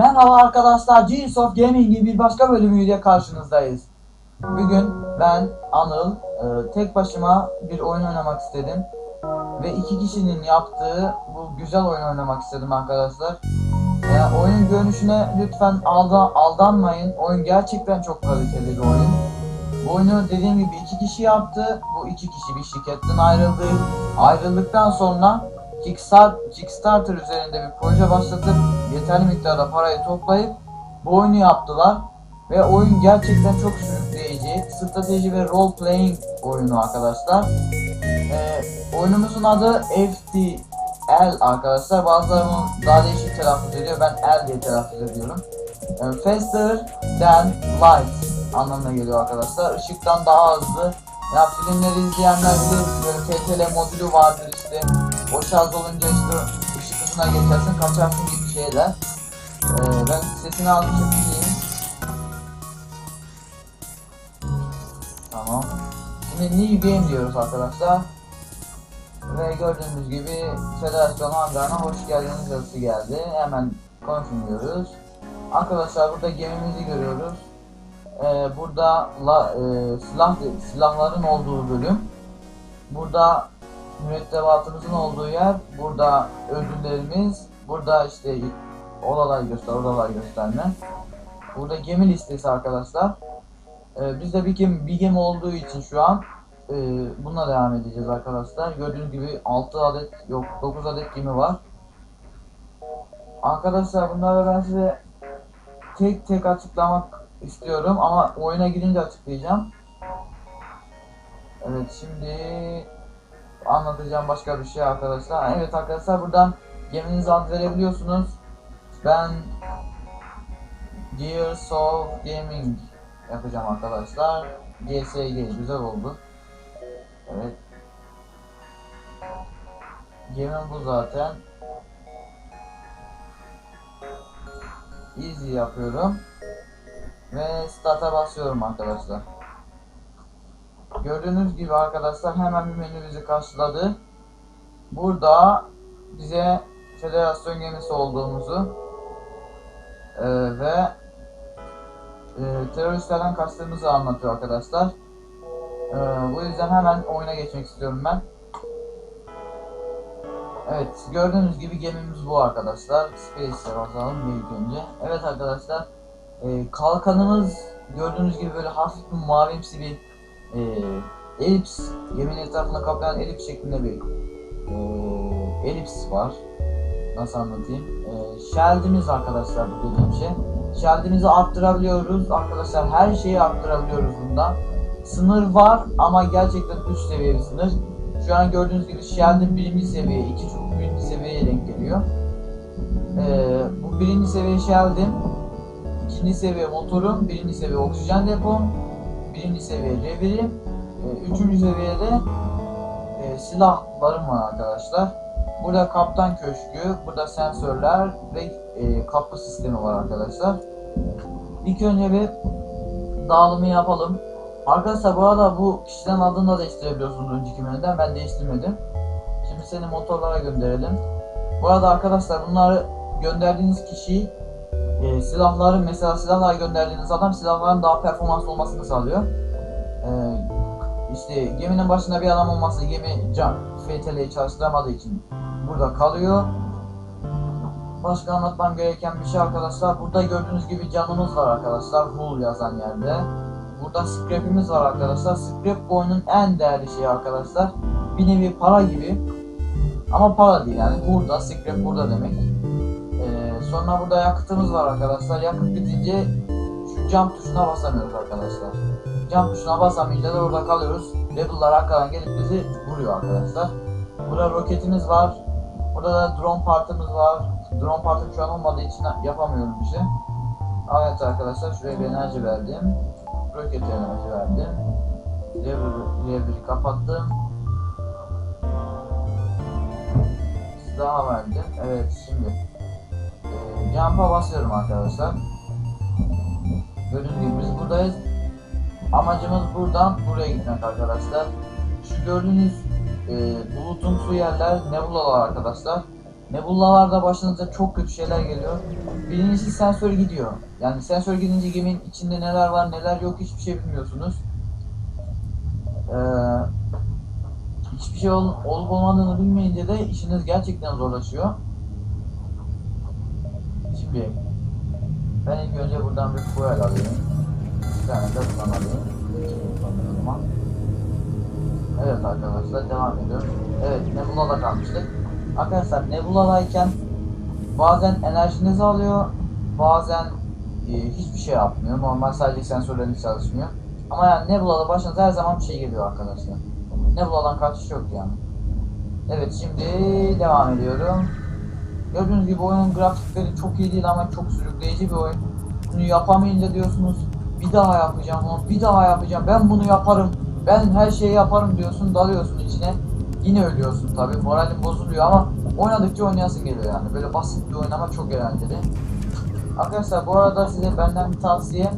Merhaba arkadaşlar, Genius of Gaming'in bir başka bölümüyle karşınızdayız. Bugün ben, Anıl, e, tek başıma bir oyun oynamak istedim. Ve iki kişinin yaptığı bu güzel oyun oynamak istedim arkadaşlar. E, oyunun görünüşüne lütfen alda, aldanmayın. Oyun gerçekten çok kaliteli bir oyun. Bu oyunu dediğim gibi iki kişi yaptı. Bu iki kişi bir şirketten ayrıldı. Ayrıldıktan sonra Kickstart, Kickstarter üzerinde bir proje başlatıp yeterli miktarda parayı toplayıp bu oyunu yaptılar. Ve oyun gerçekten çok sürükleyici. Strateji ve role playing oyunu arkadaşlar. Ee, oyunumuzun adı FTL arkadaşlar. Bazıları daha değişik telaffuz ediyor. Ben L diye telaffuz ediyorum. Ee, faster than light anlamına geliyor arkadaşlar. Işıktan daha hızlı. Ya filmleri izleyenler bilir böyle TTL modülü vardır işte. O şarj olunca işte ışık hızına geçersin kaçarsın gibi şeyler. Ee, ben sesini çekeyim. Tamam. Şimdi new game diyoruz arkadaşlar. Ve gördüğünüz gibi Federasyon hangarına hoş geldiniz yazısı geldi. Hemen konfirmiyoruz. Arkadaşlar burada gemimizi görüyoruz. Ee, burada la, e, silah silahların olduğu bölüm. Burada mürettebatımızın olduğu yer. Burada ödüllerimiz. Burada işte odalar göster, odalar gösterme. Burada gemi listesi arkadaşlar. Ee, bizde bir gemi, bir gemi olduğu için şu an e, bununla devam edeceğiz arkadaşlar. Gördüğünüz gibi 6 adet yok 9 adet gemi var. Arkadaşlar bunları ben size tek tek açıklamak istiyorum ama oyuna girince açıklayacağım. Evet şimdi anlatacağım başka bir şey arkadaşlar. Evet arkadaşlar buradan geminize ad verebiliyorsunuz. Ben Gears of Gaming yapacağım arkadaşlar. GSG güzel oldu. Evet. Gemim bu zaten. Easy yapıyorum. Ve start'a basıyorum arkadaşlar. Gördüğünüz gibi arkadaşlar hemen bir menü bizi karşıladı. Burada bize federasyon gemisi olduğumuzu e, ve e, teröristlerden kaçtığımızı anlatıyor arkadaşlar. E, bu yüzden hemen oyuna geçmek istiyorum ben. Evet gördüğünüz gibi gemimiz bu arkadaşlar. Space'e basalım ilk önce. Evet arkadaşlar e, kalkanımız gördüğünüz gibi böyle hafif bir mavimsi bir e, elips geminin etrafında kaplayan elips şeklinde bir e, elips var. Nasıl anlatayım? E, shield'imiz arkadaşlar bu dediğim şey. Shield'imizi arttırabiliyoruz. Arkadaşlar her şeyi arttırabiliyoruz bunda. Sınır var ama gerçekten üst seviye bir sınır. Şu an gördüğünüz gibi Shield'in birinci seviye, iki çok birinci seviyeye denk geliyor. Ee, bu birinci seviye Shield'in, ikinci seviye motorum, birinci seviye oksijen depom, birinci seviye revirim, e, üçüncü seviyede e, silahlarım var arkadaşlar. Burada kaptan köşkü, burada sensörler ve e, kapı sistemi var arkadaşlar. İlk önce bir dağılımı yapalım. Arkadaşlar bu arada bu kişiden adını da değiştirebiliyorsunuz önceki menüden. Ben değiştirmedim. Şimdi seni motorlara gönderelim. Bu arada arkadaşlar bunları gönderdiğiniz kişi e, silahları mesela silahlar gönderdiğiniz adam silahların daha performanslı olmasını sağlıyor. E, işte geminin başında bir adam olması gemi can FTL'yi çalıştıramadığı için burada kalıyor. Başka anlatmam gereken bir şey arkadaşlar. Burada gördüğünüz gibi canımız var arkadaşlar. Hull yazan yerde. Burada scrap'imiz var arkadaşlar. Scrap bu oyunun en değerli şeyi arkadaşlar. Bir nevi para gibi. Ama para değil yani. Burada scrap burada demek. Ee, sonra burada yakıtımız var arkadaşlar. Yakıt bitince şu cam tuşuna basamıyoruz arkadaşlar. Cam tuşuna basamayınca da orada kalıyoruz. Level'lar arkadan gelip bizi vuruyor arkadaşlar. Burada roketimiz var. Burada da drone partımız var. Drone partım şu an olmadığı için yapamıyorum bir şey. Evet arkadaşlar şuraya bir enerji verdim. Roket enerji verdim. Lever, lever'i kapattım. Daha verdim. Evet şimdi e, jump'a basıyorum arkadaşlar. Gördüğünüz gibi biz buradayız. Amacımız buradan buraya gitmek arkadaşlar. Şu gördüğünüz e, bulutumsu yerler nebulalar arkadaşlar. Nebulalarda başınıza çok kötü şeyler geliyor. Birincisi sensör gidiyor. Yani sensör gidince geminin içinde neler var neler yok hiçbir şey bilmiyorsunuz. Ee, hiçbir şey ol- olup olmadığını bilmeyince de işiniz gerçekten zorlaşıyor. Şimdi ben ilk önce buradan bir fuel alayım. Bir tane de buradan alayım. Şimdi. Evet arkadaşlar devam ediyorum. Evet Nebula'da kalmıştık. Arkadaşlar Nebula'dayken bazen enerjinizi alıyor, bazen e, hiçbir şey yapmıyor. Normal sadece sensörleriniz çalışmıyor. Ama yani Nebula'da başınıza her zaman bir şey geliyor arkadaşlar. Nebula'dan kaçış yok yani. Evet şimdi devam ediyorum. Gördüğünüz gibi oyunun grafikleri çok iyi değil ama çok sürükleyici bir oyun. Bunu yapamayınca diyorsunuz bir daha yapacağım onu, bir daha yapacağım, ben bunu yaparım, ben her şeyi yaparım diyorsun, dalıyorsun içine. Yine ölüyorsun tabi, moralin bozuluyor ama oynadıkça oynayasın geliyor yani. Böyle basit bir oynama çok eğlenceli. Arkadaşlar bu arada size benden bir tavsiye.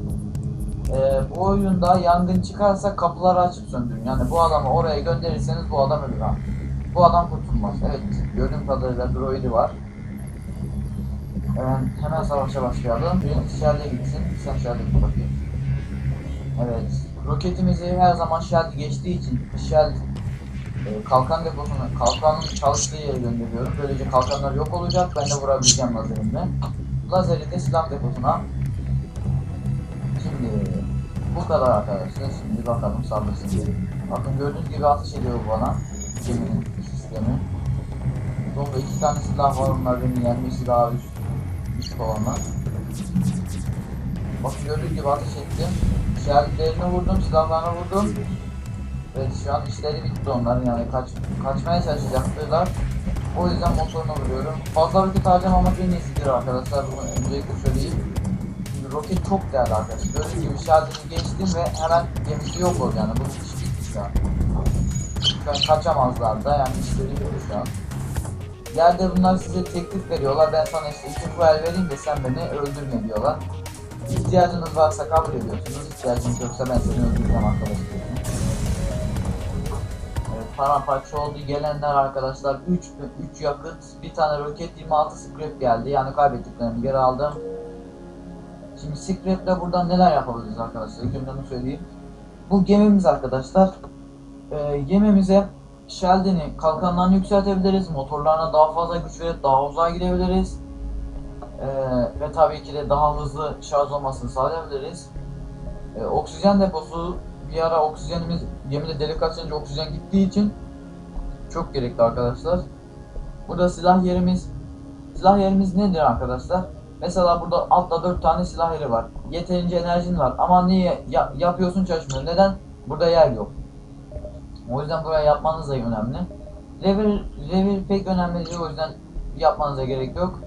Ee, bu oyunda yangın çıkarsa kapıları açıp söndürün. Yani bu adamı oraya gönderirseniz bu adam ölür ha. Bu adam kurtulmaz. Evet, gördüğüm kadarıyla droidi var. Hemen, hemen savaşa başlayalım. Biriniz Shell'e gitsin. Sen git bakayım. Evet. Roketimizi her zaman Shell geçtiği için Shell e, kalkan deposuna, kalkanın çalıştığı yere gönderiyorum. Böylece kalkanlar yok olacak. Ben de vurabileceğim lazerimle. Lazeri de silah deposuna. Şimdi bu kadar arkadaşlar. Şimdi bakalım saldırsın. Bakın gördüğünüz gibi ateş ediyor bana. Geminin sistemi. Solda iki tane silah var. Onlar beni yenmesi daha üst, üst olanlar. Bakın gördüğünüz gibi ateş ettim. İşaretlerini vurdum, silahlarına vurdum. Evet şu an işleri bitti onların yani kaç, kaçmaya çalışacaklar. O yüzden motoruna vuruyorum. Fazla vakit harcamamak en iyisidir arkadaşlar. Bunu öncelikle söyleyeyim. Şimdi roket çok değerli arkadaşlar. Gördüğünüz gibi şarjını geçtim ve hemen gemisi yok oldu yani. Bu iş bitti şu an. Şu an kaçamazlar da yani işleri bitti şu an. Yerde bunlar size teklif veriyorlar. Ben sana işte iki fuel vereyim de sen beni öldürme diyorlar. İhtiyacınız varsa kabul ediyorsunuz. İhtiyacınız yoksa ben seni öldüreceğim arkadaş diyorsunuz. Evet, paramparça oldu. Gelenler arkadaşlar 3 3 yakıt, bir tane roket 26 scrap geldi. Yani kaybettiklerimi geri aldım. Şimdi scrap'le buradan neler yapabiliriz arkadaşlar? Onu söyleyeyim. Bu gemimiz arkadaşlar. Ee, gemimize Sheldon'i kalkanlarını yükseltebiliriz. Motorlarına daha fazla güç verip daha uzağa gidebiliriz. Ee, ve tabii ki de daha hızlı şarj olmasını sağlayabiliriz. Ee, oksijen deposu bir ara oksijenimiz gemide delik açınca oksijen gittiği için çok gerekli arkadaşlar. Burada silah yerimiz silah yerimiz nedir arkadaşlar? Mesela burada altta 4 tane silah yeri var. Yeterince enerjin var ama niye ya- yapıyorsun çalışmıyor. Neden? Burada yer yok. O yüzden buraya yapmanız da önemli. Revir, revir pek önemli değil o yüzden yapmanıza gerek yok.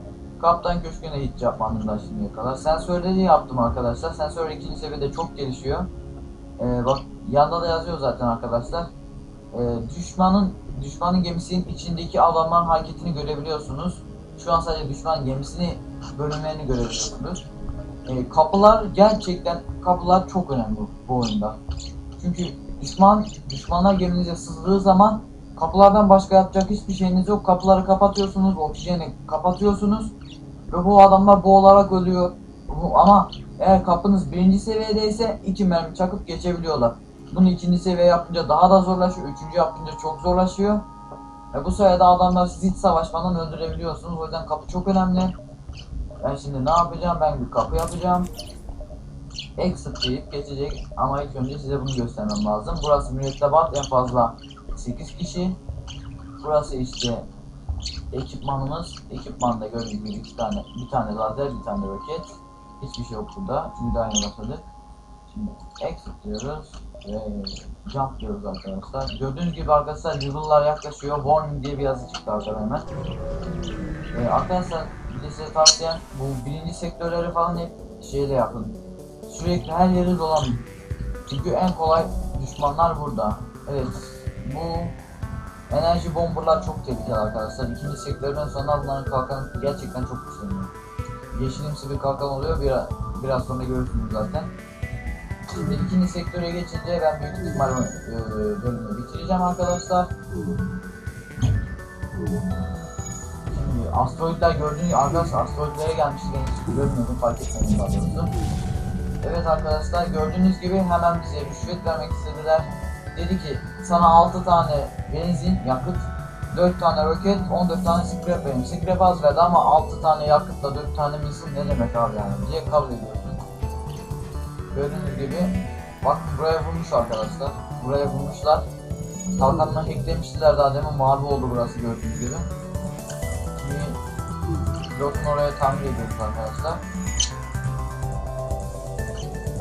Kaptan köşküne hiç yapmadım da şimdiye kadar. Sensörleri yaptım arkadaşlar. Sensör ikinci seviyede çok gelişiyor. Ee, bak yanda da yazıyor zaten arkadaşlar. Ee, düşmanın düşmanın gemisinin içindeki adamların hareketini görebiliyorsunuz. Şu an sadece düşman gemisini bölümlerini görebiliyorsunuz. Ee, kapılar gerçekten kapılar çok önemli bu oyunda. Çünkü düşman düşmanlar geminize sızdığı zaman kapılardan başka yapacak hiçbir şeyiniz yok. Kapıları kapatıyorsunuz, oksijeni kapatıyorsunuz bu adamlar boğularak ölüyor. Ama eğer kapınız birinci seviyedeyse iki mermi çakıp geçebiliyorlar. Bunu ikinci seviye yapınca daha da zorlaşıyor. Üçüncü yapınca çok zorlaşıyor. Ve bu sayede adamlar sizi hiç savaşmadan öldürebiliyorsunuz. O yüzden kapı çok önemli. Ben şimdi ne yapacağım? Ben bir kapı yapacağım. Exit deyip geçecek ama ilk önce size bunu göstermem lazım. Burası mürettebat en fazla 8 kişi. Burası işte ekipmanımız. Ekipmanda gördüğünüz gibi iki tane, bir tane lazer, bir tane roket. Hiçbir şey yok burada. Çünkü daha yeni başladık. Şimdi exit diyoruz ve jump diyoruz arkadaşlar. Gördüğünüz gibi arkadaşlar yıllar yaklaşıyor. Warning diye bir yazı çıktı arkadaşlar hemen. Ee, arkadaşlar bir de size tavsiyem bu birinci sektörleri falan hep şeyle yapın. Sürekli her yeri dolanın. Çünkü en kolay düşmanlar burada. Evet bu enerji bomberlar çok tehlikeli arkadaşlar. İkinci sektörden sonra bunların kalkanı gerçekten çok güçleniyor. Yeşilimsi bir kalkan oluyor biraz, biraz sonra görürsünüz zaten. Şimdi ikinci sektöre geçince ben büyük ihtimalle bölümü bitireceğim arkadaşlar. Şimdi asteroidler gördüğünüz gibi arkadaşlar asteroidlere gelmişiz ben hiç görmüyordum fark etmedim daha doğrusu. Evet arkadaşlar gördüğünüz gibi hemen bize rüşvet vermek istediler. Dedi ki sana 6 tane benzin yakıt 4 tane roket 14 tane scrap verim. Scrap az verdi ama 6 tane yakıtla 4 tane misil ne demek abi yani diye kabul ediyorsun. Gördüğünüz gibi bak buraya vurmuş arkadaşlar. Buraya vurmuşlar. Kalkanına hacklemiştiler daha demin mavi oldu burası gördüğünüz gibi. Şimdi pilotun oraya tamir ediyoruz arkadaşlar.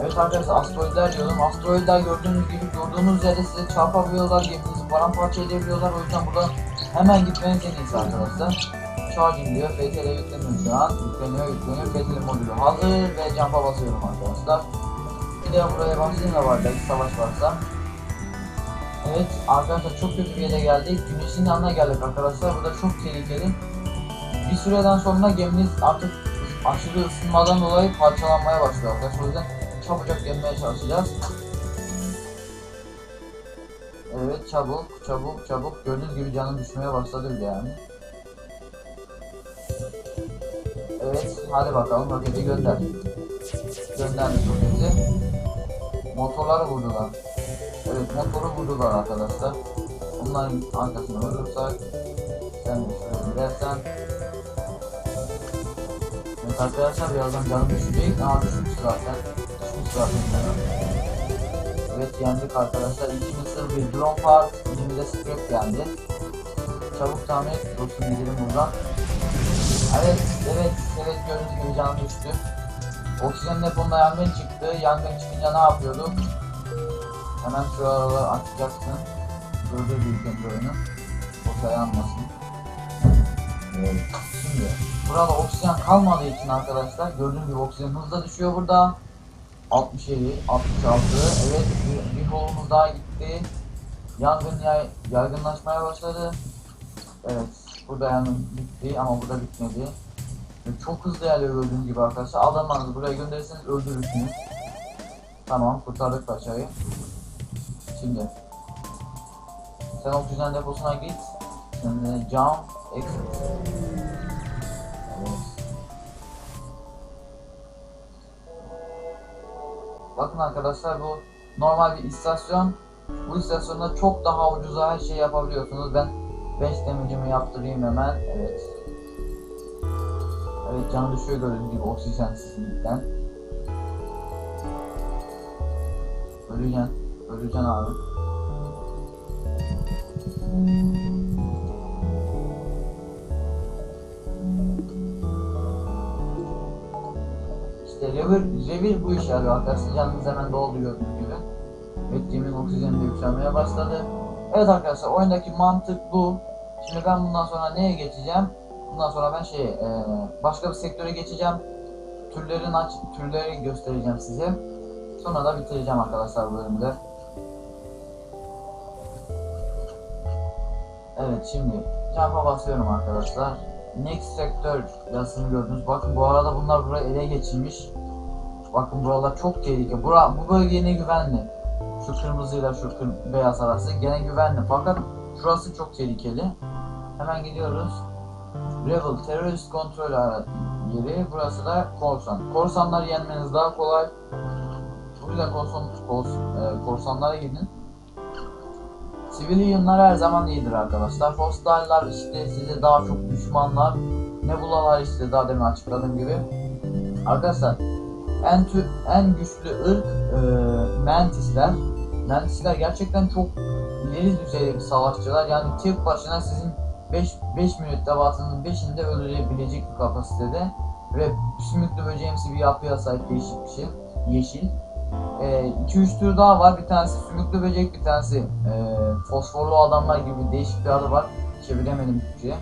Evet arkadaşlar asteroidler diyorum. Asteroidler gördüğünüz gibi durduğunuz yerde size çarpabiliyorlar, geminizi paramparça edebiliyorlar. O yüzden burada hemen gitmeniz en iyisi arkadaşlar. Charging diyor, FTL yükleniyor şu an. Yükleniyor, yükleniyor. FTL modülü hazır ve jump'a basıyorum arkadaşlar. Bir de buraya da var belki savaş varsa. Evet arkadaşlar çok kötü bir yere geldik. Güneşin yanına geldik arkadaşlar. Bu da çok tehlikeli. Bir süreden sonra geminiz artık aşırı ısınmadan dolayı parçalanmaya başlıyor arkadaşlar. O yüzden çabucak gelmeye çalışacağız. Evet çabuk çabuk çabuk gördüğünüz gibi canım düşmeye başladı bile yani. Evet hadi bakalım roketi gönder. Gönderdik roketi. Motorları vurdular. Evet motoru vurdular arkadaşlar. Onların arkasına vurursak sen şuraya gidersen Evet arkadaşlar birazdan canım düşecek. Aa düşmüş zaten. Canım. Evet yendik arkadaşlar. İki mısır bir drone part. Elimize scrap geldi. Çabuk tamir et. Dostum gidelim buradan. Evet, evet, evet gördüğünüz gibi canım düştü. Oksijen deponda yangın çıktı. Yangın çıkınca ne yapıyorduk? Hemen şu araları açacaksın. Durdur önce oyunu. Boşa yanmasın. Evet. Şimdi burada oksijen kalmadığı için arkadaşlar gördüğünüz gibi oksijen hızla düşüyor burada. 67, 66. Evet bir, bir holumuz daha gitti. Yangın yay, yaygınlaşmaya başladı. Evet burada yangın bitti ama burada bitmedi. Ve çok hızlı ilerliyor gördüğünüz gibi arkadaşlar. Adamlarınızı buraya gönderirseniz öldürürsünüz. Tamam kurtardık paçayı. Şimdi sen oksijen deposuna git. Şimdi jump exit. Bakın arkadaşlar bu normal bir istasyon. Bu istasyonda çok daha ucuza her şeyi yapabiliyorsunuz. Ben 5 damage'imi yaptırayım hemen. Evet. Evet canı düşüyor gördüğünüz gibi oksijensizlikten. Öleceksin. Öleceksin abi. İşte revir, revir bu işe yarıyor arkadaşlar. Canınız hemen doldu gördüğünüz gibi. Gemin oksijeni de yükselmeye başladı. Evet arkadaşlar oyundaki mantık bu. Şimdi ben bundan sonra neye geçeceğim? Bundan sonra ben şey e, başka bir sektöre geçeceğim. Türlerin aç türleri göstereceğim size. Sonra da bitireceğim arkadaşlar bu bölümü de. Evet şimdi jump'a basıyorum arkadaşlar. Next sektör yazısını gördünüz. Bakın bu arada bunlar buraya ele geçirmiş. Bakın buralar çok tehlikeli. Bura, bu bölge yine güvenli. Şu kırmızıyla şu kır, beyaz arası gene güvenli. Fakat şurası çok tehlikeli. Hemen gidiyoruz. Rebel terörist kontrol yeri. Burası da korsan. Korsanları yenmeniz daha kolay. Bu yüzden korsan, kors, e, korsanlara gidin. Civilianlar her zaman iyidir arkadaşlar. Hostile'lar işte size daha çok düşmanlar. Nebulalar işte daha demin açıkladığım gibi. Arkadaşlar en tü, en güçlü ırk e, Mantisler. Mantisler gerçekten çok ileri düzeyde bir savaşçılar. Yani tek başına sizin 5 5 minütte batının 5'ini de öldürebilecek bir kapasitede ve sümüklü bir yapıya sahip değişik bir şey. Yeşil. 2-3 tür daha var. Bir tanesi sümüklü böcek, bir tanesi e, fosforlu adamlar gibi değişik bir adı var. Çeviremedim Türkçe'ye.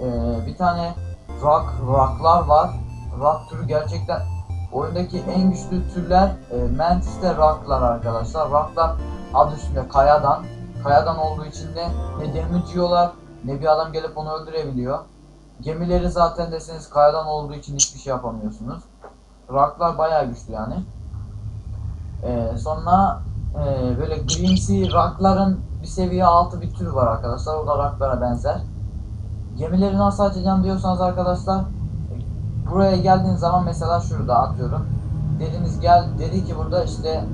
E, bir tane rock, rocklar var. Rock türü gerçekten oyundaki en güçlü türler e, Mantis'te rocklar arkadaşlar. Rocklar adı üstünde kayadan. Kayadan olduğu için de ne damage yiyorlar ne bir adam gelip onu öldürebiliyor. Gemileri zaten deseniz kayadan olduğu için hiçbir şey yapamıyorsunuz. Rocklar bayağı güçlü yani. Ee, sonra e, böyle Grimsy rockların bir seviye altı bir türü var arkadaşlar. O da rocklara benzer. gemileri nasıl açacağım diyorsanız arkadaşlar buraya geldiğiniz zaman mesela şurada atıyorum. Dediniz gel dedi ki burada işte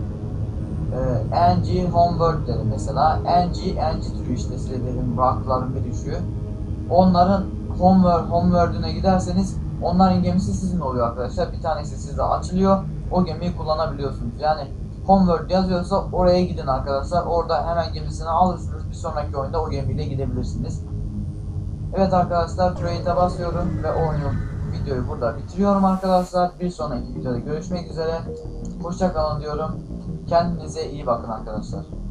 e, NG Homeworld dedi mesela. NG, NG türü işte size dedim rockların bir düşüğü. Onların Homeworld, Homeworld'üne giderseniz onların gemisi sizin oluyor arkadaşlar. Bir tanesi sizde açılıyor. O gemiyi kullanabiliyorsunuz. Yani Homeworld yazıyorsa oraya gidin arkadaşlar. Orada hemen gemisini alırsınız. Bir sonraki oyunda o gemiyle gidebilirsiniz. Evet arkadaşlar Create'e basıyorum ve oyunu videoyu burada bitiriyorum arkadaşlar. Bir sonraki videoda görüşmek üzere. Hoşça kalın diyorum. Kendinize iyi bakın arkadaşlar.